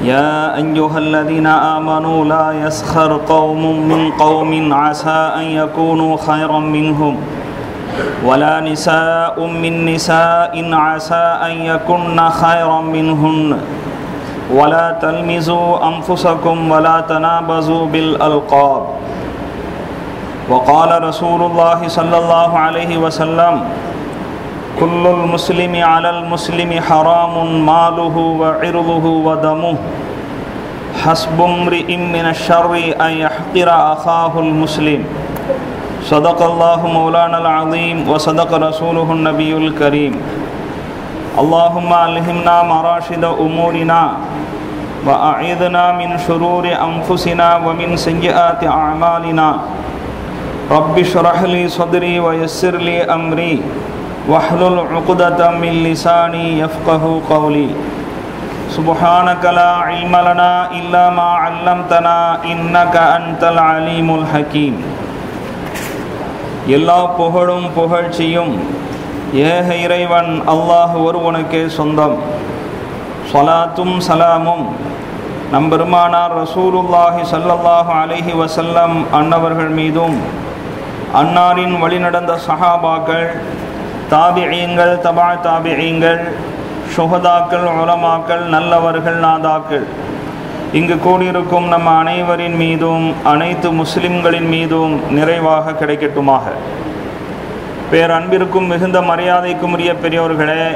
يا أيها الذين آمنوا لا يسخر قوم من قوم عسى أن يكونوا خيرا منهم ولا نساء من نساء عسى أن يكن خيرا منهن ولا تلمزوا أنفسكم ولا تنابزوا بالألقاب وقال رسول الله صلى الله عليه وسلم كل المسلم على المسلم حرام ماله وعرضه ودمه. حسب امرئ من الشر أن يحقر أخاه المسلم. صدق الله مولانا العظيم وصدق رسوله النبي الكريم. اللهم ألهمنا مراشد أمورنا وأعذنا من شرور أنفسنا ومن سيئات أعمالنا. رب اشرح لي صدري ويسر لي أمري. واحلل عقدة من لساني يفقه قولي سبحانك لا علم لنا إلا ما علمتنا إنك أنت العليم الحكيم எல்லா புகழும் புகழ்ச்சியும் ஏக இறைவன் அல்லாஹ் ஒருவனுக்கே சொந்தம் சலாத்தும் சலாமும் நம்பெருமானார் ரசூலுல்லாஹி சல்லல்லாஹு அலைஹி வசல்லம் அன்னவர்கள் மீதும் அன்னாரின் வழிநடந்த சஹாபாக்கள் தாபியங்கள் தபா தாபியங்கள் சுகதாக்கள் உலமாக்கள் நல்லவர்கள் நாதாக்கள். இங்கு கூடியிருக்கும் நம்ம அனைவரின் மீதும் அனைத்து முஸ்லிம்களின் மீதும் நிறைவாக கிடைக்கட்டுமாக. பேரன்பிற்கும் மிகுந்த மரியாதைக்கும் உரிய பெரியோர்களே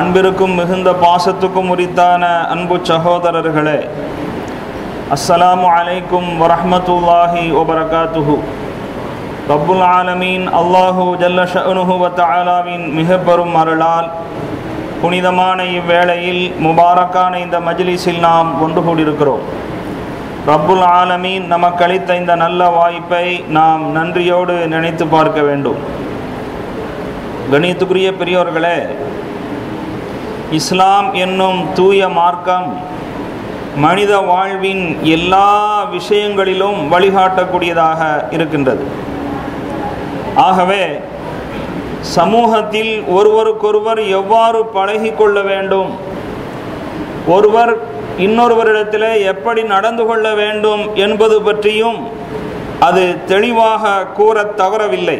அன்பிற்கும் மிகுந்த பாசத்துக்கும் உரித்தான அன்பு சகோதரர்களே அஸ்ஸலாமு அலைக்கும் வரமத்துல்லாஹி ஒபரகாத்துஹூ ரப்புல் ஆலமீன் அல்லாஹூ ஜல்ல ஷனுஹு வத்தாலாவின் மிக பெரும் அருளால் புனிதமான இவ்வேளையில் முபாரக்கான இந்த மஜ்லிஸில் நாம் ஒன்று கூடியிருக்கிறோம். ரப்புல் ஆலமீன் நமக்கு அளித்த இந்த நல்ல வாய்ப்பை நாம் நன்றியோடு நினைத்து பார்க்க வேண்டும். கணியத்துக்குரிய பெரியோர்களே இஸ்லாம் என்னும் தூய மார்க்கம் மனித வாழ்வின் எல்லா விஷயங்களிலும் வழிகாட்டக்கூடியதாக இருக்கின்றது. ஆகவே சமூகத்தில் ஒருவருக்கொருவர் எவ்வாறு பழகி கொள்ள வேண்டும்? ஒருவர் இன்னொருவரிடத்தில் எப்படி நடந்து கொள்ள வேண்டும் என்பது பற்றியும் அது தெளிவாக கூற தவறவில்லை.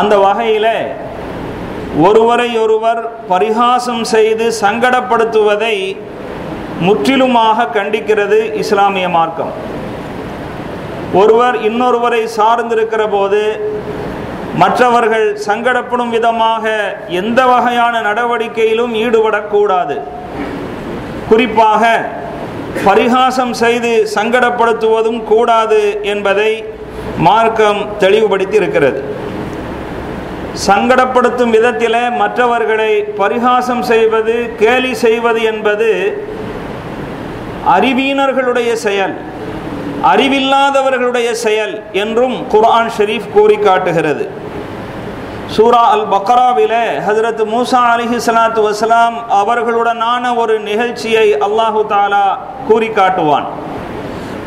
அந்த வகையில் ஒருவரை ஒருவர் பரிகாசம் செய்து சங்கடப்படுத்துவதை முற்றிலுமாக கண்டிக்கிறது இஸ்லாமிய மார்க்கம். ஒருவர் இன்னொருவரை சார்ந்திருக்கிற போது மற்றவர்கள் சங்கடப்படும் விதமாக எந்த வகையான நடவடிக்கையிலும் ஈடுபடக்கூடாது. குறிப்பாக பரிகாசம் செய்து சங்கடப்படுத்துவதும் கூடாது என்பதை மார்க்கம் தெளிவுபடுத்தி இருக்கிறது சங்கடப்படுத்தும் விதத்தில் மற்றவர்களை பரிகாசம் செய்வது கேலி செய்வது என்பது அறிவீனர்களுடைய செயல். அறிவில்லாதவர்களுடைய செயல் என்றும் குர்ஆன் ஷெரீஃப் கூறி காட்டுகிறது. சூரா அல் பக்ராவில ஹசரத் மூசா அலிஹி சலாத்து வசலாம் அவர்களுடனான ஒரு நிகழ்ச்சியை அல்லாஹு தாலா கூறி காட்டுவான்.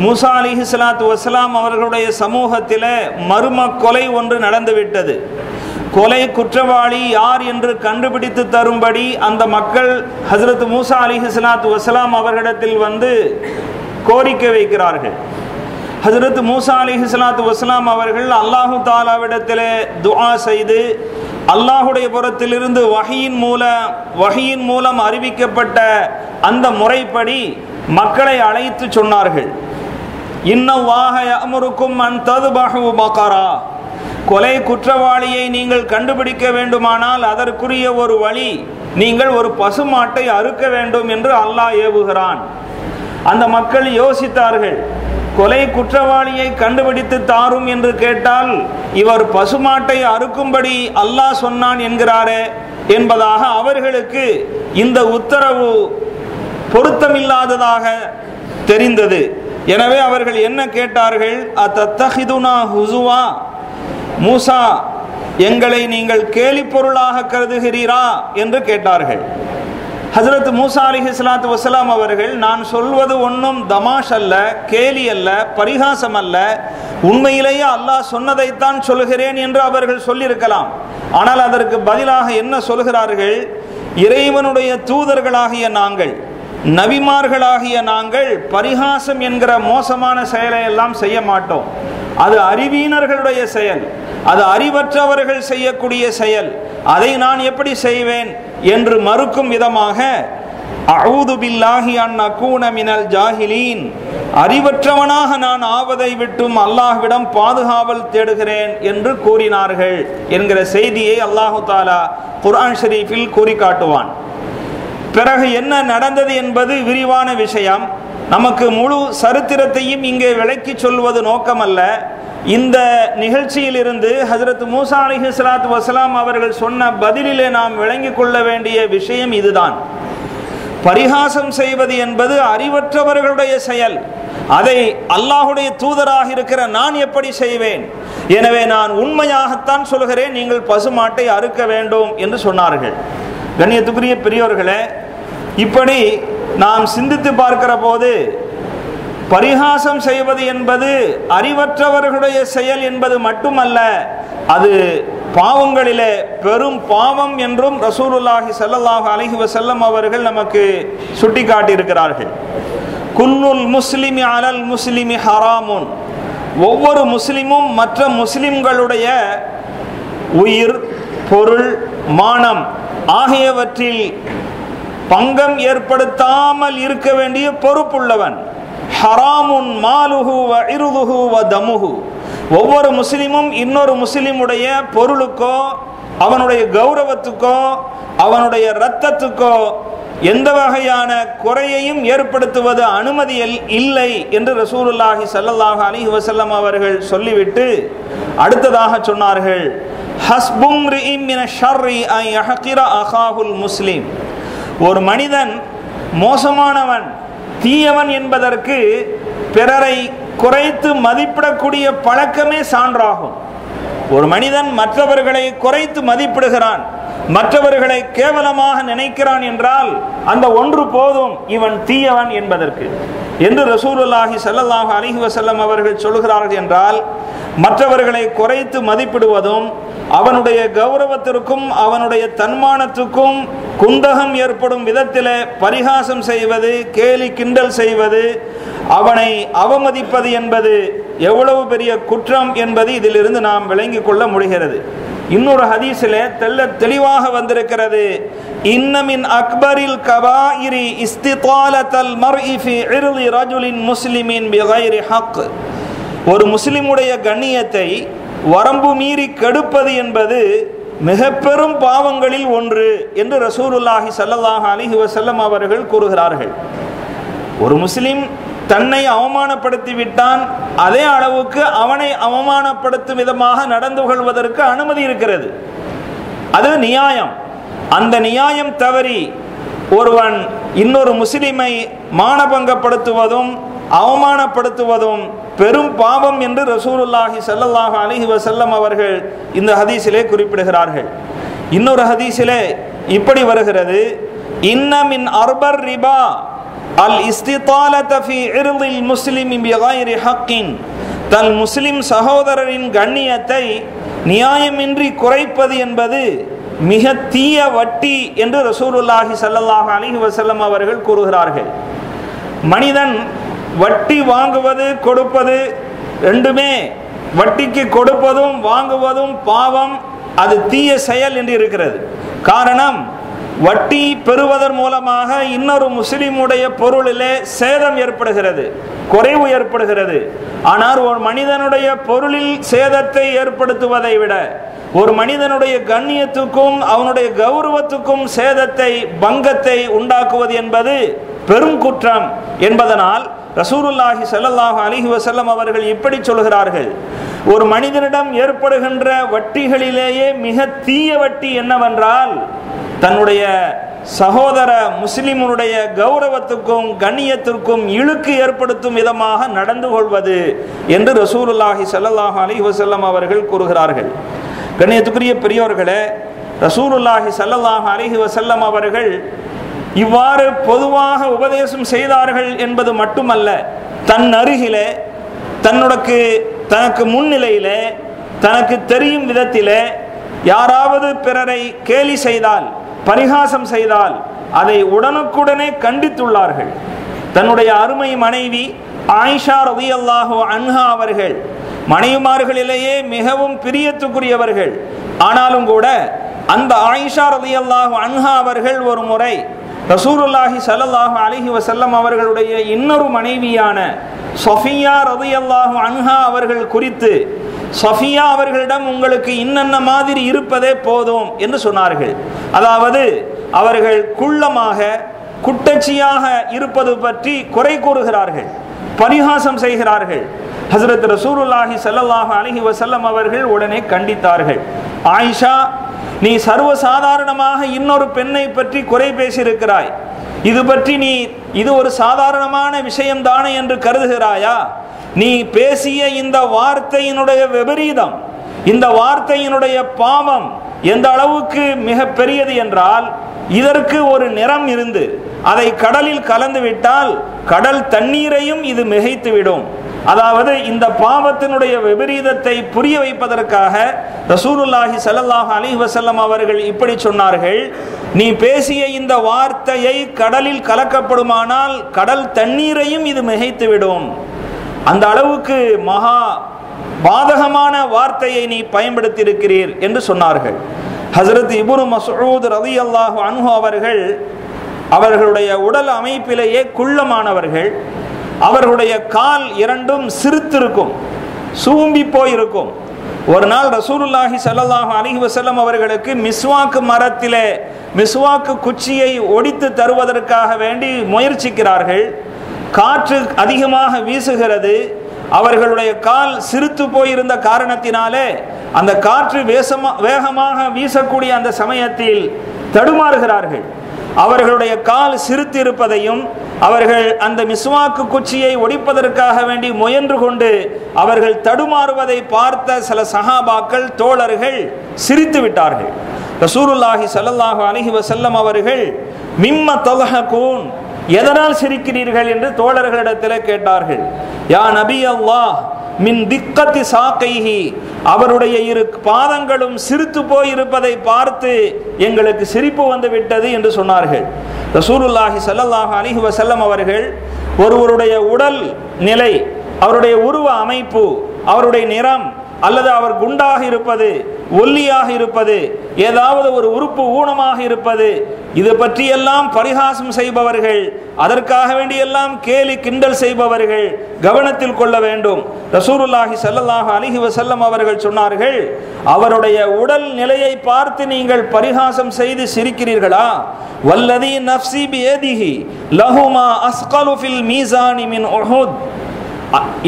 மூசா அலிஹி சலாத்து வசலாம் அவர்களுடைய சமூகத்தில் மர்ம கொலை ஒன்று நடந்துவிட்டது. கொலை குற்றவாளி யார் என்று கண்டுபிடித்து தரும்படி அந்த மக்கள் ஹசரத் மூசா அலிஹி சலாத்து வசலாம் அவர்களிடத்தில் வந்து கோரிக்கை வைக்கிறார்கள். ஹசரத் மூசா அலி சலாத்து வஸ்லாம் அவர்கள் அல்லாஹு தாலாவிடத்திலே துஆ செய்து அல்லாஹுடைய புறத்திலிருந்து வகையின் மூலம் வகையின் மூலம் அறிவிக்கப்பட்ட அந்த முறைப்படி மக்களை அழைத்து சொன்னார்கள். இன்னவாக பகரா. கொலை குற்றவாளியை நீங்கள் கண்டுபிடிக்க வேண்டுமானால் அதற்குரிய ஒரு வழி நீங்கள் ஒரு பசுமாட்டை அறுக்க வேண்டும் என்று அல்லாஹ் ஏவுகிறான். அந்த மக்கள் யோசித்தார்கள். கொலை குற்றவாளியை கண்டுபிடித்து தாரும் என்று கேட்டால் இவர் பசுமாட்டை அறுக்கும்படி அல்லாஹ் சொன்னான் என்கிறாரே என்பதாக அவர்களுக்கு இந்த உத்தரவு பொருத்தமில்லாததாக தெரிந்தது. எனவே அவர்கள் என்ன கேட்டார்கள்? அத்தத்தஹிதுனா ஹுசுவா? மூசா எங்களை நீங்கள் கேலி பொருளாக கருதுகிறீரா? என்று கேட்டார்கள். ஹசரத் மூசா அலிஹி சலாத்து வசலாம் அவர்கள் நான் சொல்வது ஒன்றும் தமாஷ் அல்ல கேலி அல்ல பரிகாசம் அல்ல. உண்மையிலேயே அல்லாஹ் சொன்னதைத்தான் சொல்கிறேன் என்று அவர்கள் சொல்லியிருக்கலாம். ஆனால் அதற்கு பதிலாக என்ன சொல்கிறார்கள்? இறைவனுடைய தூதர்களாகிய நாங்கள் நபிமார்களாகிய நாங்கள் பரிகாசம் என்கிற மோசமான செயலை எல்லாம் செய்ய மாட்டோம். அது அறிவீனர்களுடைய செயல் அது அறிவற்றவர்கள் செய்யக்கூடிய செயல். அதை நான் எப்படி செய்வேன்? என்று மறுக்கும் விதமாக அவுது பில்லாஹி ஜாஹிலீன். அறிவற்றவனாக நான் ஆவதை விட்டும் அல்லாஹ்விடம் பாதுகாவல் தேடுகிறேன் என்று கூறினார்கள் என்கிற செய்தியை அல்லாஹு தாலா குர்ஆன் ஷரீஃபில் கூறி காட்டுவான் பிறகு என்ன நடந்தது என்பது விரிவான விஷயம். நமக்கு முழு சரித்திரத்தையும் இங்கே விளக்கி சொல்வது நோக்கமல்ல. இந்த நிகழ்ச்சியிலிருந்து ஹசரத் மூசா அலி சலாத்து வசலாம் அவர்கள் சொன்ன பதிலிலே நாம் விளங்கிக் கொள்ள வேண்டிய விஷயம் இதுதான். பரிகாசம் செய்வது என்பது அறிவற்றவர்களுடைய செயல். அதை அல்லாஹுடைய தூதராக இருக்கிற நான் எப்படி செய்வேன்? எனவே நான் உண்மையாகத்தான் சொல்கிறேன் நீங்கள் பசுமாட்டை அறுக்க வேண்டும் என்று சொன்னார்கள். கண்ணியத்துக்குரிய பெரியோர்களே இப்படி நாம் சிந்தித்து பார்க்கிற போது பரிகாசம் செய்வது என்பது அறிவற்றவர்களுடைய செயல் என்பது மட்டுமல்ல அது பாவங்களிலே பெரும் பாவம் என்றும் ரசூலுல்லாஹி சல்லாஹ் அலஹி வசல்லம் அவர்கள் நமக்கு சுட்டிக்காட்டியிருக்கிறார்கள். குன்னுல் குல்லுல் முஸ்லிமி அலல் முஸ்லிமி ஹராமுன். ஒவ்வொரு முஸ்லிமும் மற்ற முஸ்லிம்களுடைய உயிர் பொருள் மானம் ஆகியவற்றில் பங்கம் ஏற்படுத்தாமல் இருக்க வேண்டிய பொறுப்புள்ளவன். ஹராமுன் மாலுஹு வ இருதுஹு வ தமுஹு. ஒவ்வொரு முஸ்லீமும் இன்னொரு முஸ்லீமுடைய பொருளுக்கோ அவனுடைய கௌரவத்துக்கோ அவனுடைய இரத்தத்துக்கோ எந்த வகையான குறையையும் ஏற்படுத்துவது அனுமதியில் இல்லை என்று ரசூலுல்லாஹி சல்லல்லாஹ் அலி வசல்லம் அவர்கள் சொல்லிவிட்டு அடுத்ததாக சொன்னார்கள். ஹஸ்பும் மின ஷர்ரி ஐ முஸ்லிம். ஒரு மனிதன் மோசமானவன் தீயவன் என்பதற்கு பிறரை குறைத்து மதிப்பிடக்கூடிய பழக்கமே சான்றாகும். ஒரு மனிதன் மற்றவர்களை குறைத்து மதிப்பிடுகிறான் மற்றவர்களை கேவலமாக நினைக்கிறான் என்றால் அந்த ஒன்று போதும் இவன் தீயவன் என்பதற்கு. என்று ரசூலுல்லாஹி சல்லாஹ் அலிஹி வசல்லம் அவர்கள் சொல்கிறார்கள் என்றால் மற்றவர்களை குறைத்து மதிப்பிடுவதும் அவனுடைய கௌரவத்திற்கும் அவனுடைய தன்மானத்துக்கும் குந்தகம் ஏற்படும் விதத்தில் பரிகாசம் செய்வது கேலி கிண்டல் செய்வது அவனை அவமதிப்பது என்பது எவ்வளவு பெரிய குற்றம் என்பது இதிலிருந்து நாம் விளங்கிக் கொள்ள முடிகிறது. இன்னொரு ஹதீஸில் தெல்ல தெளிவாக வந்திருக்கிறது. இன்னமின் அக்பரில் கபாயிரி இஸ்திதாலத்தல் மர்இ ஃபி இர்தி ரஜுலின் முஸ்லிமின் பிகைரி ஹக். ஒரு முஸ்லிமுடைய கண்ணியத்தை வரம்பு மீறி கெடுப்பது என்பது மிக பெரும் பாவங்களில் ஒன்று என்று ரசூலுல்லாஹி சல்லாஹ் அலிஹி வசல்லம் அவர்கள் கூறுகிறார்கள். ஒரு முஸ்லிம் தன்னை அவமானப்படுத்தி விட்டான் அதே அளவுக்கு அவனை அவமானப்படுத்தும் விதமாக நடந்து கொள்வதற்கு அனுமதி இருக்கிறது. அது நியாயம். அந்த நியாயம் தவறி ஒருவன் இன்னொரு முஸ்லிமை மானபங்கப்படுத்துவதும் அவமானப்படுத்துவதும் பெரும் பாவம் என்று ரசூலுல்லாஹி செல்லல்லாக அலைஹி வசல்லம் அவர்கள் இந்த ஹதீஸிலே குறிப்பிடுகிறார்கள். இன்னொரு ஹதீஸிலே இப்படி வருகிறது. இன்னமின் அர்பர் ரிபா அல் இஸ்திதாலத ஃபி இர்தில் ஹக்கின். தன் முஸ்லிம் சகோதரரின் கண்ணியத்தை நியாயமின்றி குறைப்பது என்பது மிக தீய வட்டி என்று ரசூலுல்லாஹி சல்லாஹ் அலைஹி வசல்லம் அவர்கள் கூறுகிறார்கள். மனிதன் வட்டி வாங்குவது கொடுப்பது ரெண்டுமே வட்டிக்கு கொடுப்பதும் வாங்குவதும் பாவம் அது தீய செயல் என்று இருக்கிறது. காரணம் வட்டி பெறுவதன் மூலமாக இன்னொரு முஸ்லிமுடைய பொருளிலே சேதம் ஏற்படுகிறது குறைவு ஏற்படுகிறது. ஆனால் ஒரு மனிதனுடைய பொருளில் சேதத்தை ஏற்படுத்துவதை விட ஒரு மனிதனுடைய கண்ணியத்துக்கும் அவனுடைய கௌரவத்துக்கும் சேதத்தை பங்கத்தை உண்டாக்குவது என்பது பெரும் குற்றம் என்பதனால் ரசூலுல்லாஹி ஸல்லல்லாஹு அலிஹி வசல்லம் அவர்கள் இப்படி சொல்கிறார்கள். ஒரு மனிதனிடம் ஏற்படுகின்ற வட்டிகளிலேயே மிக தீய வட்டி என்னவென்றால் தன்னுடைய சகோதர முஸ்லிமுடைய கௌரவத்துக்கும் கண்ணியத்திற்கும் இழுக்கு ஏற்படுத்தும் விதமாக நடந்து கொள்வது என்று ரசூலுல்லாஹி ஸல்லல்லாஹு அலி வசல்லம் அவர்கள் கூறுகிறார்கள். கண்ணியத்துக்குரிய பெரியோர்களே ரசூலுல்லாஹி ஸல்லல்லாஹு அலிஹி வசல்லம் அவர்கள் இவ்வாறு பொதுவாக உபதேசம் செய்தார்கள் என்பது மட்டுமல்ல தன் அருகில தன்னுடக்கு தனக்கு முன்னிலையில தனக்கு தெரியும் விதத்திலே யாராவது பிறரை கேலி செய்தால் பரிகாசம் செய்தால் அதை உடனுக்குடனே கண்டித்துள்ளார்கள். தன்னுடைய அருமை மனைவி ஆயிஷா ரதியல்லாஹு அன்ஹா அவர்கள் மனைவிமார்களிலேயே மிகவும் பிரியத்துக்குரியவர்கள். ஆனாலும் கூட அந்த ஆயிஷா ரதியல்லாஹு அன்ஹா அவர்கள் ஒரு முறை ரசூருல்லாஹி ஸல்லல்லாஹு அலிஹி வசல்லம் அவர்களுடைய இன்னொரு மனைவியான சஃபியா ரதியல்லாஹு அன்ஹா அவர்கள் குறித்து சஃபியா அவர்களிடம் உங்களுக்கு இன்னென்ன மாதிரி இருப்பதே போதும்? என்று சொன்னார்கள். அதாவது அவர்கள் குள்ளமாக குட்டச்சியாக இருப்பது பற்றி குறை கூறுகிறார்கள் பரிகாசம் செய்கிறார்கள். ஹசரத் ரசூருல்லாஹி ஸல்லல்லாஹு அலிஹி வசல்லம் அவர்கள் உடனே கண்டித்தார்கள். ஆயிஷா நீ சர்வ சாதாரணமாக இன்னொரு பெண்ணை பற்றி குறை பேசியிருக்கிறாய். இது பற்றி நீ இது ஒரு சாதாரணமான விஷயம்தானே என்று கருதுகிறாயா? நீ பேசிய இந்த வார்த்தையினுடைய விபரீதம் இந்த வார்த்தையினுடைய பாவம் எந்த அளவுக்கு மிக பெரியது என்றால் இதற்கு ஒரு நிறம் இருந்து அதை கடலில் கலந்து விட்டால் கடல் தண்ணீரையும் இது மிகைத்துவிடும். அதாவது இந்த பாவத்தினுடைய விபரீதத்தை புரிய வைப்பதற்காக ரசூலுல்லாஹி சல்லாஹ் அலி வசல்லம் அவர்கள் இப்படி சொன்னார்கள் நீ பேசிய இந்த வார்த்தையை கடலில் கலக்கப்படுமானால் கடல் தண்ணீரையும் இது மிகைத்துவிடும். அந்த அளவுக்கு மகா பாதகமான வார்த்தையை நீ பயன்படுத்தி இருக்கிறீர் என்று சொன்னார்கள். ஹசரத் இபுனு மசூத் ரதி அல்லாஹு அன்ஹு அவர்கள் அவர்களுடைய உடல் அமைப்பிலேயே குள்ளமானவர்கள். அவர்களுடைய கால் இரண்டும் சிரித்திருக்கும் சூம்பி போயிருக்கும். ஒரு நாள் ரசூலுல்லாஹி சல்லாஹ் அலிஹி வசல்லம் அவர்களுக்கு மிஸ்வாக்கு மரத்திலே மிஸ்வாக்கு குச்சியை ஒடித்து தருவதற்காக வேண்டி முயற்சிக்கிறார்கள். காற்று அதிகமாக வீசுகிறது. அவர்களுடைய கால் சிரித்து போயிருந்த காரணத்தினாலே அந்த காற்று வேசமா வேகமாக வீசக்கூடிய அந்த சமயத்தில் தடுமாறுகிறார்கள். அவர்களுடைய கால் சிரித்து இருப்பதையும் அவர்கள் அந்த மிஸ்வாக்கு குச்சியை ஒடிப்பதற்காக வேண்டி முயன்று கொண்டு அவர்கள் தடுமாறுவதை பார்த்த சில சஹாபாக்கள் தோழர்கள் சிரித்து விட்டார்கள். ரசூருல்லாஹி சல்லாஹு அலஹி வசல்லம் அவர்கள் மிம்ம தலஹகூன் எதனால் சிரிக்கிறீர்கள்? என்று தோழர்களிடத்தில் கேட்டார்கள். யா நபி அல்லாஹ் மின் திக்கத்தி சாக்கைஹி அவருடைய இரு பாதங்களும் சிரித்து போயிருப்பதை பார்த்து எங்களுக்கு சிரிப்பு வந்து விட்டது என்று சொன்னார்கள். ரசூலுல்லாஹி ஸல்லல்லாஹு அலிஹி வசல்லம் அவர்கள் ஒருவருடைய உடல் நிலை அவருடைய உருவ அமைப்பு அவருடைய நிறம் அல்லது அவர் குண்டாக இருப்பது ஒல்லியாக இருப்பது ஏதாவது ஒரு உறுப்பு ஊனமாக இருப்பது இது பற்றியெல்லாம் பரிகாசம் செய்பவர்கள் அதற்காக வேண்டியெல்லாம் கேலி கிண்டல் செய்பவர்கள் கவனத்தில் கொள்ள வேண்டும். ரசூருல்லாஹி ஸல்லல்லாஹு அலிஹி வசல்லம் அவர்கள் சொன்னார்கள் அவருடைய உடல் நிலையை பார்த்து நீங்கள் பரிகாசம் செய்து சிரிக்கிறீர்களா? வல்லதி நஃப்சி பியதிஹி லஹுமா அஸ்கலு ஃபில் மீசானி மின் உஹுத்.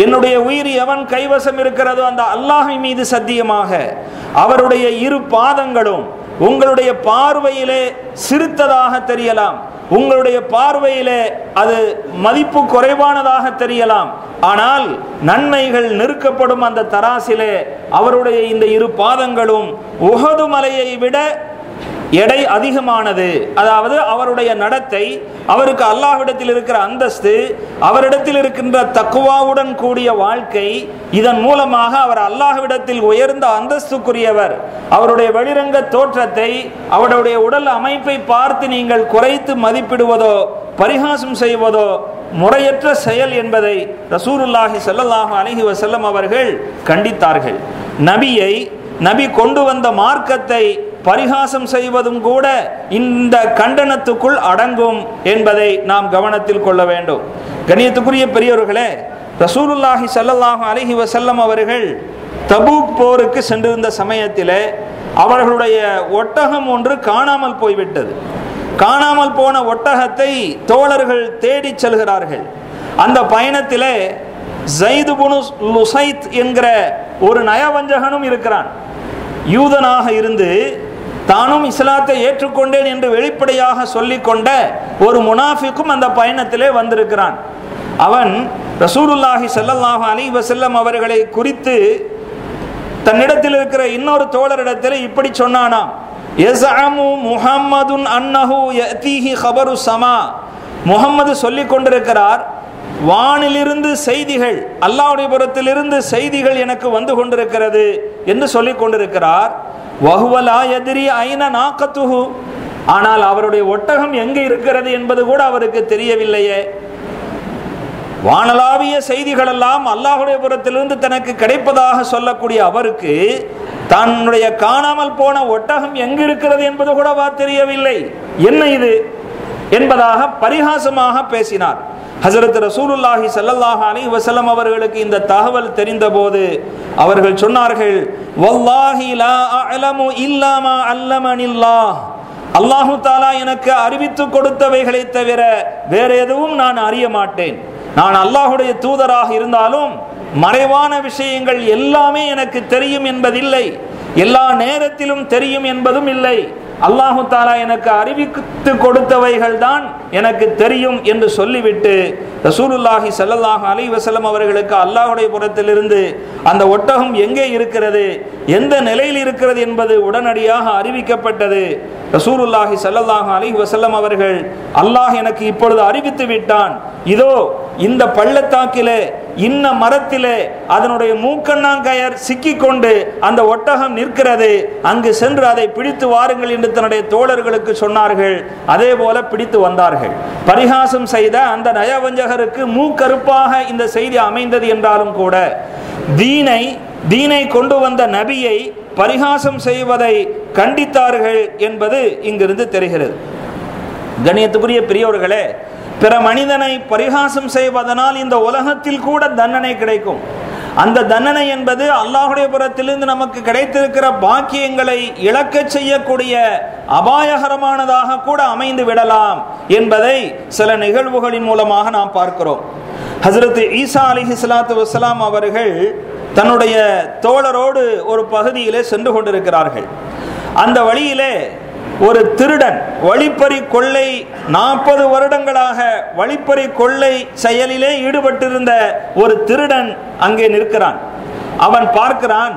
என்னுடைய உயிர் எவன் கைவசம் இருக்கிறதோ அந்த அல்லாஹி மீது சத்தியமாக அவருடைய இரு பாதங்களும் உங்களுடைய பார்வையிலே சிறுத்ததாக தெரியலாம். உங்களுடைய பார்வையிலே அது மதிப்பு குறைவானதாக தெரியலாம். ஆனால் நன்மைகள் நெருக்கப்படும் அந்த தராசிலே அவருடைய இந்த இரு பாதங்களும் உகது மலையை விட எடை அதிகமானது. அதாவது அவருடைய நடத்தை அவருக்கு அல்லாஹ்விடத்தில் இருக்கிற அந்தஸ்து அவரிடத்தில் இருக்கின்ற தக்குவாவுடன் கூடிய வாழ்க்கை இதன் மூலமாக அவர் அல்லாஹ்விடத்தில் உயர்ந்த அந்தஸ்துக்குரியவர். அவருடைய வெளிரங்க தோற்றத்தை அவருடைய உடல் அமைப்பை பார்த்து நீங்கள் குறைத்து மதிப்பிடுவதோ பரிகாசம் செய்வதோ முறையற்ற செயல் என்பதை ரசூலுல்லாஹி செல்லல்லாஹு அலஹி வசல்லம் அவர்கள் கண்டித்தார்கள். நபியை நபி கொண்டு வந்த மார்க்கத்தை பரிகாசம் செய்வதும் கூட இந்த கண்டனத்துக்குள் அடங்கும் என்பதை நாம் கவனத்தில் கொள்ள வேண்டும். கணியத்துக்குரிய பெரியவர்களே ரசூலுல்லாஹி சல்லாஹு அலஹி வசல்லம் அவர்கள் தபூக் போருக்கு சென்றிருந்த சமயத்திலே அவர்களுடைய ஒட்டகம் ஒன்று காணாமல் போய்விட்டது. காணாமல் போன ஒட்டகத்தை தோழர்கள் தேடிச் செல்கிறார்கள். அந்த பயணத்திலே ஜைதுபுனு லுசைத் என்கிற ஒரு நயவஞ்சகனும் இருக்கிறான். யூதனாக இருந்து தானும் இஸ்லாத்தை ஏற்றுக்கொண்டேன் என்று வெளிப்படையாக சொல்லிக்கொண்ட ஒரு முனாஃபிக்கும் அந்த பயணத்திலே வந்திருக்கிறான். அவன் ரசூலுல்லாஹி ஸல்லல்லாஹு அலி வசல்லம் அவர்களை குறித்து தன்னிடத்தில் இருக்கிற இன்னொரு தோழரிடத்தில் இப்படி சொன்னானாம். எஸ்அமு முஹம்மதுன் அன்னஹு யதீஹி ஹபரு சமா முகம்மது சொல்லிக் கொண்டிருக்கிறார் வானிலிருந்து செய்திகள் அல்லாவுடைய புறத்திலிருந்து செய்திகள் எனக்கு வந்து கொண்டிருக்கிறது என்று சொல்லிக் கொண்டிருக்கிறார். வகுவலா எதிரி ஐன நாக்கத்துஹு. ஆனால் அவருடைய ஒட்டகம் எங்கே இருக்கிறது என்பது கூட அவருக்கு தெரியவில்லையே. வானலாவிய செய்திகள் எல்லாம் அல்லாஹுடைய புறத்திலிருந்து தனக்கு கிடைப்பதாக சொல்லக்கூடிய அவருக்கு தன்னுடைய காணாமல் போன ஒட்டகம் எங்கு இருக்கிறது என்பது கூட தெரியவில்லை. என்ன இது? என்பதாக பரிகாசமாக பேசினார். ஹசரத் ரசூலுல்லாஹி ஸல்லல்லாஹு அலி வசலம் அவர்களுக்கு இந்த தகவல் தெரிந்தபோது அவர்கள் சொன்னார்கள் வல்லாஹி லா அஅலமு இல்லா அல்லமனில்லாஹ். அல்லாஹு தாலா எனக்கு அறிவித்து கொடுத்தவைகளை தவிர வேற எதுவும் நான் அறிய மாட்டேன். நான் அல்லாஹுடைய தூதராக இருந்தாலும் மறைவான விஷயங்கள் எல்லாமே எனக்கு தெரியும் என்பதில்லை. எல்லா நேரத்திலும் தெரியும் என்பதும் இல்லை. அல்லாஹு தாலா எனக்கு அறிவித்து கொடுத்தவைகள் தான் எனக்கு தெரியும் என்று சொல்லிவிட்டு ரசூலுல்லாஹி ஸல்லல்லாஹு அலி வசலம் அவர்களுக்கு அல்லாஹுடைய புறத்திலிருந்து அந்த ஒட்டகம் எங்கே இருக்கிறது எந்த நிலையில் இருக்கிறது என்பது உடனடியாக அறிவிக்கப்பட்டது. ரசூலுல்லாஹி சல்லல்லாஹ் அலி வசல்லம் அவர்கள் அல்லாஹ் எனக்கு இப்பொழுது அறிவித்து விட்டான். இதோ இந்த பள்ளத்தாக்கில இன்ன மரத்திலே அதனுடைய மூக்கண்ணாங்கயர் சிக்கிக்கொண்டு அந்த ஒட்டகம் நிற்கிறது. அங்கு சென்று அதை பிடித்து வாருங்கள் என்று தன்னுடைய தோழர்களுக்கு சொன்னார்கள். அதே போல பிடித்து வந்தார்கள். பரிகாசம் செய்த அந்த நயவஞ்சகருக்கு மூக்கருப்பாக இந்த செய்தி அமைந்தது என்றாலும் கூட தீனை தீனை கொண்டு வந்த நபியை பரிகாசம் செய்வதை கண்டித்தார்கள் என்பது இங்கிருந்து தெரிகிறது. கணியத்துக்குரிய பெரியவர்களே பிற மனிதனை பரிகாசம் செய்வதனால் இந்த உலகத்தில் கூட தண்டனை கிடைக்கும். அந்த தண்டனை என்பது அல்லாஹுடைய புறத்திலிருந்து நமக்கு கிடைத்திருக்கிற பாக்கியங்களை இழக்கச் செய்யக்கூடிய அபாயகரமானதாக கூட அமைந்து விடலாம் என்பதை சில நிகழ்வுகளின் மூலமாக நாம் பார்க்கிறோம். ஹசரத் ஈசா அலி இஸ்லாத்து வசலாம் அவர்கள் தன்னுடைய தோழரோடு ஒரு பகுதியிலே சென்று கொண்டிருக்கிறார்கள். அந்த வழியிலே ஒரு திருடன் வழிப்பறி கொள்ளை நாற்பது வருடங்களாக வழிப்பறி கொள்ளை செயலிலே ஈடுபட்டிருந்த ஒரு திருடன் அங்கே நிற்கிறான். அவன் பார்க்கிறான்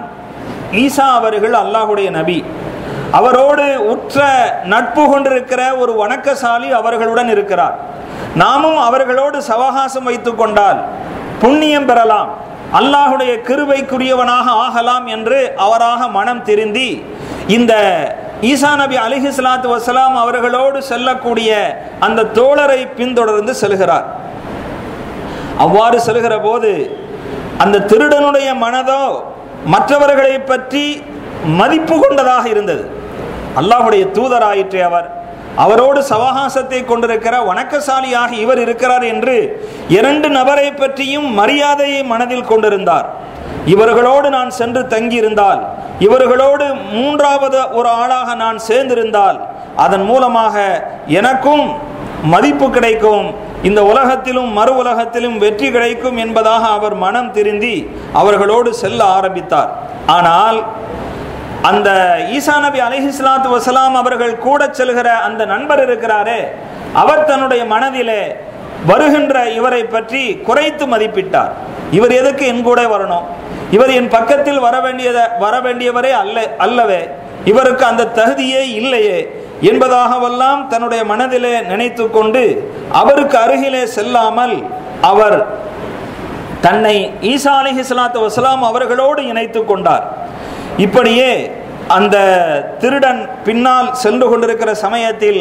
ஈசா அவர்கள் அல்லாஹுடைய நபி. அவரோடு உற்ற நட்பு கொண்டிருக்கிற ஒரு வணக்கசாலி அவர்களுடன் இருக்கிறார். நாமும் அவர்களோடு சவகாசம் வைத்துக் கொண்டால் புண்ணியம் பெறலாம். அல்லாஹுடைய கிருபைக்குரியவனாக ஆகலாம் என்று அவராக மனம் திருந்தி இந்த ஈசா நபி அலிஹி சலாத்து வசலாம் அவர்களோடு செல்லக்கூடிய அந்த தோழரை பின்தொடர்ந்து செல்கிறார். அவ்வாறு செல்கிற போது அந்த திருடனுடைய மனதோ மற்றவர்களை பற்றி மதிப்பு கொண்டதாக இருந்தது. அல்லாஹுடைய தூதராயிற்றே அவர். அவரோடு சவகாசத்தை கொண்டிருக்கிற வணக்கசாலியாக இவர் இருக்கிறார் என்று இரண்டு நபரை பற்றியும் மரியாதையை மனதில் கொண்டிருந்தார். இவர்களோடு நான் சென்று தங்கியிருந்தால் இவர்களோடு மூன்றாவது ஒரு ஆளாக நான் சேர்ந்திருந்தால் அதன் மூலமாக எனக்கும் மதிப்பு கிடைக்கும். இந்த உலகத்திலும் மறு உலகத்திலும் வெற்றி கிடைக்கும் என்பதாக அவர் மனம் திருந்தி அவர்களோடு செல்ல ஆரம்பித்தார். ஆனால் அந்த ஈசா நபி அலிஹிஸ்லாத்து வசலாம் அவர்கள் கூட செல்கிற அந்த நண்பர் இருக்கிறாரே அவர் தன்னுடைய மனதிலே வருகின்ற இவரை பற்றி குறைத்து மதிப்பிட்டார். இவர் எதுக்கு என் கூட வரணும்? இவர் என் பக்கத்தில் வர வேண்டியத வர வேண்டியவரே அல்ல அல்லவே. இவருக்கு அந்த தகுதியே இல்லையே என்பதாகவெல்லாம் தன்னுடைய மனதிலே நினைத்து கொண்டு அவருக்கு அருகிலே செல்லாமல் அவர் தன்னை ஈசா அலிஹி சலாத்து வசலாம் அவர்களோடு இணைத்து கொண்டார். இப்படியே அந்த திருடன் பின்னால் சென்று கொண்டிருக்கிற சமயத்தில்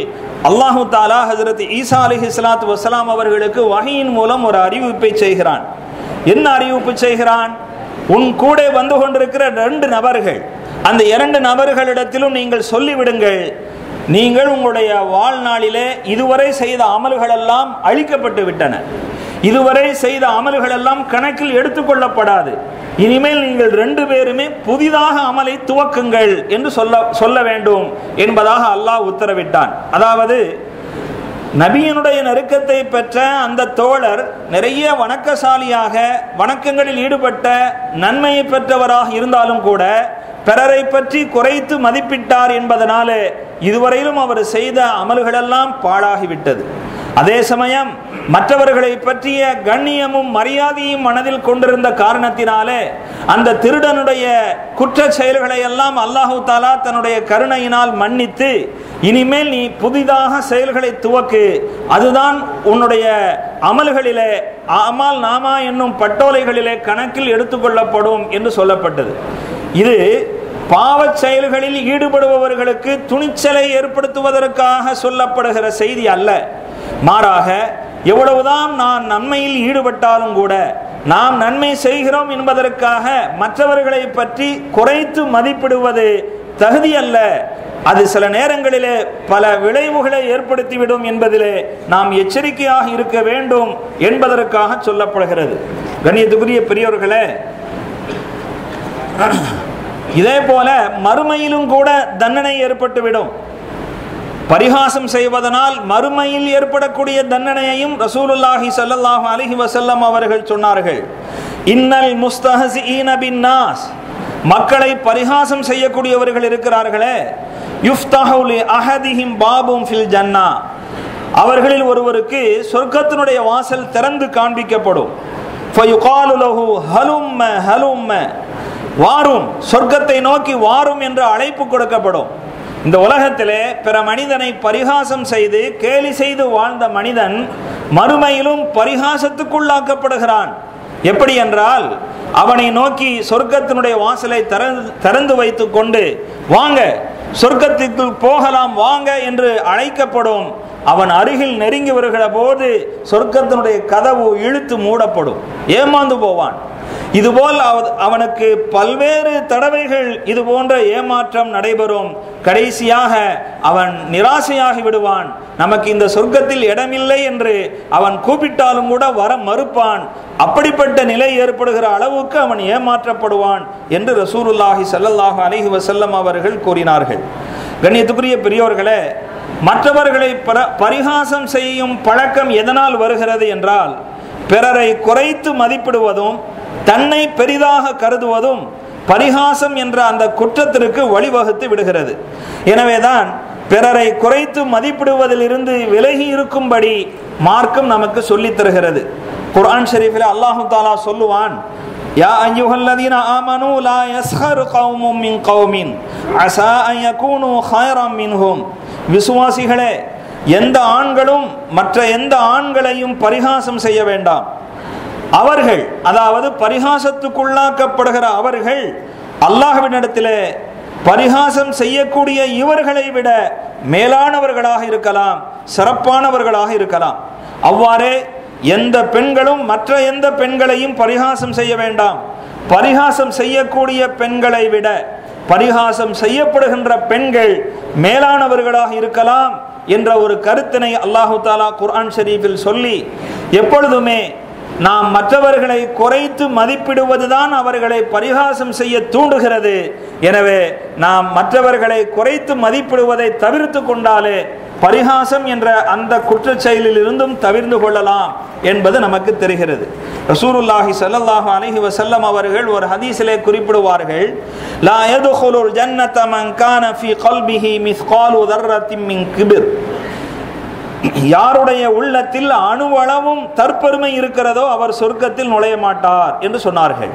அல்லாஹு தாலா ஹசரத் ஈசா அலிஹி சலாத்து வசலாம் அவர்களுக்கு வகையின் மூலம் ஒரு அறிவிப்பை செய்கிறான். என்ன அறிவிப்பு செய்கிறான்? உன் கூட வந்து கொண்டிருக்கிற ரெண்டு நபர்கள் அந்த இரண்டு நபர்களிடத்திலும் நீங்கள் சொல்லிவிடுங்கள் நீங்கள் உங்களுடைய வாழ்நாளிலே இதுவரை செய்த அமல்களெல்லாம் அழிக்கப்பட்டு விட்டன. இதுவரை செய்த அமல்களெல்லாம் கணக்கில் எடுத்துக்கொள்ளப்படாது இனிமேல் நீங்கள் ரெண்டு பேருமே புதிதாக அமலை துவக்குங்கள் என்று சொல்ல சொல்ல வேண்டும் என்பதாக அல்லாஹ் உத்தரவிட்டான். அதாவது நபியினுடைய நெருக்கத்தை பெற்ற அந்த தோழர் நிறைய வணக்கசாலியாக வணக்கங்களில் ஈடுபட்ட நன்மையை பெற்றவராக இருந்தாலும் கூட பிறரை பற்றி குறைத்து மதிப்பிட்டார் என்பதனாலே இதுவரையிலும் அவர் செய்த அமல்களெல்லாம் பாழாகிவிட்டது. அதே சமயம் மற்றவர்களை பற்றிய கண்ணியமும் மரியாதையும் மனதில் கொண்டிருந்த காரணத்தினாலே அந்த திருடனுடைய குற்ற செயல்களை எல்லாம் அல்லாஹு தாலா தன்னுடைய கருணையினால் மன்னித்து இனிமேல் நீ புதிதாக செயல்களை துவக்கு. அதுதான் உன்னுடைய அமல்களிலே அமால் நாமா என்னும் பட்டோலைகளிலே கணக்கில் எடுத்துக்கொள்ளப்படும் என்று சொல்லப்பட்டது. இது பாவச் செயல்களில் ஈடுபடுபவர்களுக்கு துணிச்சலை ஏற்படுத்துவதற்காக சொல்லப்படுகிற செய்தி அல்ல. மாறாக எவ்வளவுதான் நான் நன்மையில் ஈடுபட்டாலும் கூட நாம் நன்மை செய்கிறோம் என்பதற்காக மற்றவர்களை பற்றி குறைத்து மதிப்பிடுவது தகுதி அல்ல. அது சில நேரங்களிலே பல விளைவுகளை ஏற்படுத்திவிடும் என்பதிலே நாம் எச்சரிக்கையாக இருக்க வேண்டும் என்பதற்காக சொல்லப்படுகிறது. கண்ணியத்துக்குரிய பெரியவர்களே இதே போல மறுமையிலும் கூட தண்டனை ஏற்பட்டுவிடும். பரிகாசம் செய்வதனால் மறுமையில் ஏற்படக்கூடிய தண்டனையையும் ரசூலுல்லாஹி ஸல்லல்லாஹு அலஹி வசல்லம் அவர்கள் சொன்னார்கள். இன்னல் முஸ்தஹஸீன நாஸ் மக்களை பரிகாசம் செய்யக்கூடியவர்கள் இருக்கிறார்களே. யுஃப்தஹுலி அஹதிஹிம் பாபும் ஃபில் ஜன்னா. அவர்களில் ஒருவருக்கு சொர்க்கத்தினுடைய வாசல் திறந்து காண்பிக்கப்படும். ஃபயுகாலு லஹு ஹலும்ம ஹலும்ம. வாரும் சொர்க்கத்தை நோக்கி வாரும் என்று அழைப்பு கொடுக்கப்படும். இந்த உலகத்திலே பிற மனிதனை பரிகாசம் செய்து கேலி செய்து வாழ்ந்த மனிதன் மறுமையிலும் பரிகாசத்துக்குள்ளாக்கப்படுகிறான். எப்படி என்றால் அவனை நோக்கி சொர்க்கத்தினுடைய வாசலை திறந்து திறந்து வைத்து கொண்டு வாங்க சொர்க்கத்திற்குள் போகலாம் வாங்க என்று அழைக்கப்படும். அவன் அருகில் நெருங்கி வருகிற போது சொர்க்கத்தினுடைய கதவு இழுத்து மூடப்படும். ஏமாந்து போவான். இதுபோல் அவ- அவனுக்கு பல்வேறு தடவைகள் இது போன்ற ஏமாற்றம் நடைபெறும். கடைசியாக அவன் நிராசையாகி விடுவான். நமக்கு இந்த சொர்க்கத்தில் இடமில்லை என்று அவன் கூப்பிட்டாலும் கூட வர மறுப்பான். அப்படிப்பட்ட நிலை ஏற்படுகிற அளவுக்கு அவன் ஏமாற்றப்படுவான் என்று ரசூருல்லாஹி சல்லல்லாஹு அலைஹி வசல்லம் அவர்கள் கூறினார்கள். கண்ணியத்துக்குரிய பெரியோர்களே மற்றவர்களை பரிகாசம் செய்யும் பழக்கம் எதனால் வருகிறது என்றால் பிறரை குறைத்து மதிப்பிடுவதும் தன்னை பெரிதாக கருதுவதும் பரிகாசம் என்ற அந்த குற்றத்திற்கு வழிவகுத்து விடுகிறது. எனவேதான் பிறரை குறைத்து மதிப்பிடுவதிலிருந்து விலகி இருக்கும்படி மார்க்கம் நமக்கு சொல்லித் தருகிறது. குரான் ஷெரீஃபில் அல்லாஹு தாலா சொல்லுவான் யா அய்யுஹல்லதீன ஆமனூ லா யஸ்ஹர் கௌமும் மின் கௌமின் அஸா அன் யகூனு ஹைரம் மின்ஹும் விசுவாசிகளே எந்த ஆண்களும் மற்ற எந்த ஆண்களையும் பரிகாசம் செய்ய வேண்டாம். அவர்கள் அதாவது பரிகாசத்துக்குள்ளாக்கப்படுகிற அவர்கள் அல்லாஹ்வினிடத்திலே பரிகாசம் செய்யக்கூடிய இவர்களை விட மேலானவர்களாக இருக்கலாம் சிறப்பானவர்களாக இருக்கலாம். அவ்வாறே எந்த பெண்களும் மற்ற எந்த பெண்களையும் பரிகாசம் செய்ய வேண்டாம். பரிகாசம் செய்யக்கூடிய பெண்களை விட பரிகாசம் செய்யப்படுகின்ற பெண்கள் மேலானவர்களாக இருக்கலாம் என்ற ஒரு கருத்தினை அல்லாஹு தாலா குர்ஆன் ஷரீஃபில் சொல்லி எப்பொழுதுமே நாம் மற்றவர்களை குறைத்து மதிப்பிடுவதுதான் அவர்களை பரிகாசம் செய்ய தூண்டுகிறது. எனவே நாம் மற்றவர்களை குறைத்து மதிப்பிடுவதை தவிர்த்து கொண்டாலே பரிகாசம் என்ற அந்த குற்றச் செயலில் இருந்தும் தவிர்ந்து கொள்ளலாம் என்பது நமக்கு தெரிகிறது. ரசூருல்லாஹி ஸல்லல்லாஹு அலஹி வசல்லம் அவர்கள் ஒரு ஹதீஸிலே குறிப்பிடுவார்கள் லா யதுகுலுல் ஜன்னத மன் கான ஃபீ கல்பிஹி மிஸ்காலு தர்ரத்தின் மின் கிபிர். யாருடைய உள்ளத்தில் அணுவளவும் தற்பெருமை இருக்கிறதோ அவர் சொர்க்கத்தில் நுழைய மாட்டார் என்று சொன்னார்கள்.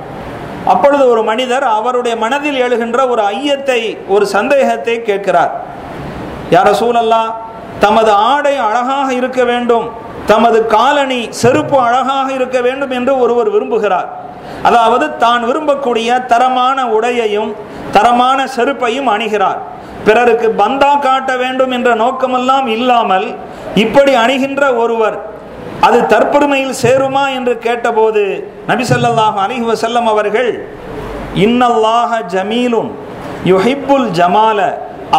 அப்பொழுது ஒரு மனிதர் அவருடைய மனதில் எழுகின்ற ஒரு ஐயத்தை ஒரு சந்தேகத்தை கேட்கிறார். யார சூழல்லா தமது ஆடை அழகாக இருக்க வேண்டும். தமது காலணி செருப்பு அழகாக இருக்க வேண்டும் என்று ஒருவர் விரும்புகிறார். அதாவது தான் விரும்பக்கூடிய தரமான உடையையும் தரமான செருப்பையும் அணிகிறார். பிறருக்கு பந்தா காட்ட வேண்டும் என்ற நோக்கமெல்லாம் இல்லாமல் இப்படி அணிகின்ற ஒருவர் அது தற்பெருமையில் சேருமா என்று கேட்டபோது நபி ஸல்லல்லாஹு அலைஹி வஸல்லம் அவர்கள் இன்னல்லாஹ ஜமீலுன் யுஹிப்புல் ஜமால.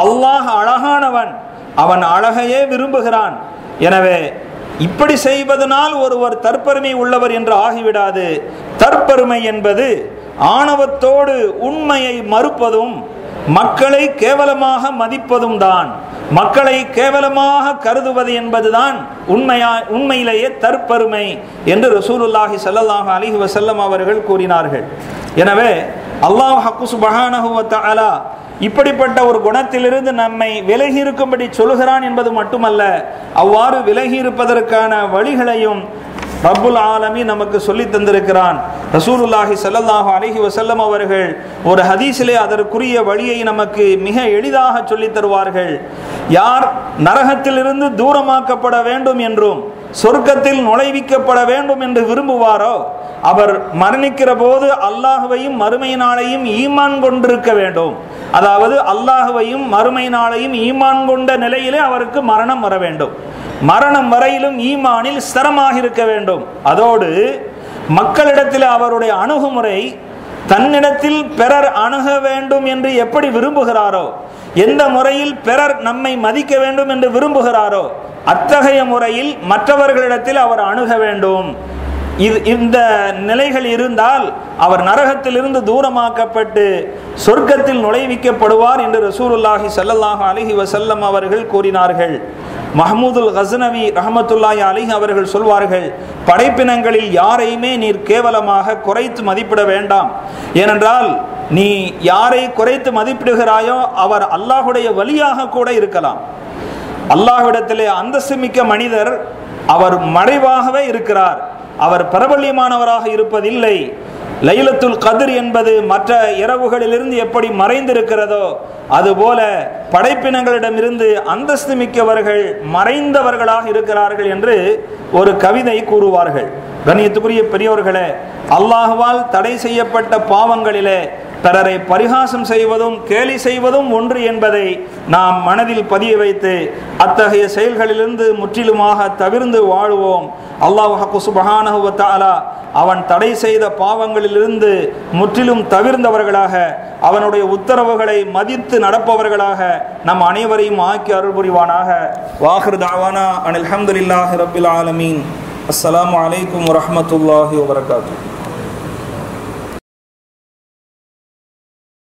அல்லாஹ் அழகானவன் அவன் அழகையே விரும்புகிறான். எனவே இப்படி செய்வதனால் ஒருவர் தற்பெருமை உள்ளவர் என்று ஆகிவிடாது. தற்பெருமை என்பது ஆணவத்தோடு உண்மையை மறுப்பதும் மக்களை கேவலமாக மதிப்பதும் தான் மக்களை கேவலமாக கருதுவது என்பதுதான் உண்மையா உண்மையிலேயே தற்பெருமை என்று ரசூலுல்லாஹி சல்லாஹ் அலிஹி வசல்லம் அவர்கள் கூறினார்கள். எனவே அல்லாஹ் ஹக்குஸ் பஹானஹுவத்தாலா இப்படிப்பட்ட ஒரு குணத்திலிருந்து நம்மை விலகி இருக்கும்படி சொல்கிறான் என்பது மட்டுமல்ல அவ்வாறு விலகி இருப்பதற்கான வழிகளையும் ரப்புல் ஆலமி நமக்கு சொல்லி தந்திருக்கிறான். ரசூலுல்லாஹி சல்லாஹு அலஹி வசல்லம் அவர்கள் ஒரு ஹதீஸிலே அதற்குரிய வழியை நமக்கு மிக எளிதாக சொல்லித் தருவார்கள். யார் நரகத்திலிருந்து தூரமாக்கப்பட வேண்டும் என்றும் சொர்க்கத்தில் நுழைவிக்கப்பட வேண்டும் என்று விரும்புவாரோ அவர் மரணிக்கிற போது அல்லாஹுவையும் மறுமை நாளையும் ஈமான் கொண்டிருக்க வேண்டும். அதாவது அல்லாஹுவையும் மறுமை நாளையும் ஈமான் கொண்ட நிலையிலே அவருக்கு மரணம் வர வேண்டும். மரணம் வரையிலும் ஈமானில் ஸ்திரமாக இருக்க வேண்டும். அதோடு மக்களிடத்தில் அவருடைய அணுகுமுறை தன்னிடத்தில் பிறர் அணுக வேண்டும் என்று எப்படி விரும்புகிறாரோ எந்த முறையில் பிறர் நம்மை மதிக்க வேண்டும் என்று விரும்புகிறாரோ அத்தகைய முறையில் மற்றவர்களிடத்தில் அவர் அணுக வேண்டும். இது இந்த நிலைகள் இருந்தால் அவர் நரகத்திலிருந்து தூரமாக்கப்பட்டு சொர்க்கத்தில் நுழைவிக்கப்படுவார் என்று ரசூலுல்லாஹி ஸல்லல்லாஹு அலைஹி வசல்லம் அவர்கள் கூறினார்கள். மஹமூதுல் ஹசனவி ரஹமத்துல்லாய் அலி அவர்கள் சொல்வார்கள் படைப்பினங்களில் யாரையுமே நீர் கேவலமாக குறைத்து மதிப்பிட வேண்டாம். ஏனென்றால் நீ யாரை குறைத்து மதிப்பிடுகிறாயோ அவர் அல்லாஹுடைய வழியாக கூட இருக்கலாம். அல்லாஹ்விடத்திலே அந்தஸ்து மிக்க மனிதர் அவர் மறைவாகவே இருக்கிறார். அவர் பிரபல்யமானவராக இருப்பதில்லை. லைலத்துல் கதிர் என்பது மற்ற இரவுகளிலிருந்து எப்படி மறைந்திருக்கிறதோ அதுபோல படைப்பினங்களிடமிருந்து அந்தஸ்து மிக்கவர்கள் மறைந்தவர்களாக இருக்கிறார்கள் என்று ஒரு கவிதை கூறுவார்கள். கண்ணியத்துக்குரிய பெரியோர்களே அல்லாஹுவால் தடை செய்யப்பட்ட பாவங்களிலே பிறரை பரிகாசம் செய்வதும் கேலி செய்வதும் ஒன்று என்பதை நாம் மனதில் பதிய வைத்து அத்தகைய செயல்களிலிருந்து முற்றிலுமாக தவிர்ந்து வாழுவோம். அல்லாஹு சுபஹானஹு தஆலா அவன் தடை செய்த பாவங்களிலிருந்து முற்றிலும் தவிர்ந்தவர்களாக அவனுடைய உத்தரவுகளை மதித்து நடப்பவர்களாக நம் அனைவரையும் ஆக்கி அருள் புரிவானாக. வாஹிர் தாவானா அனில் அஹமதுல்லாஹி ரபில் ஆலமீன் அஸ்லாம் வலைக்கம் வரமத்துல்லாஹி வபரகாத்துஹு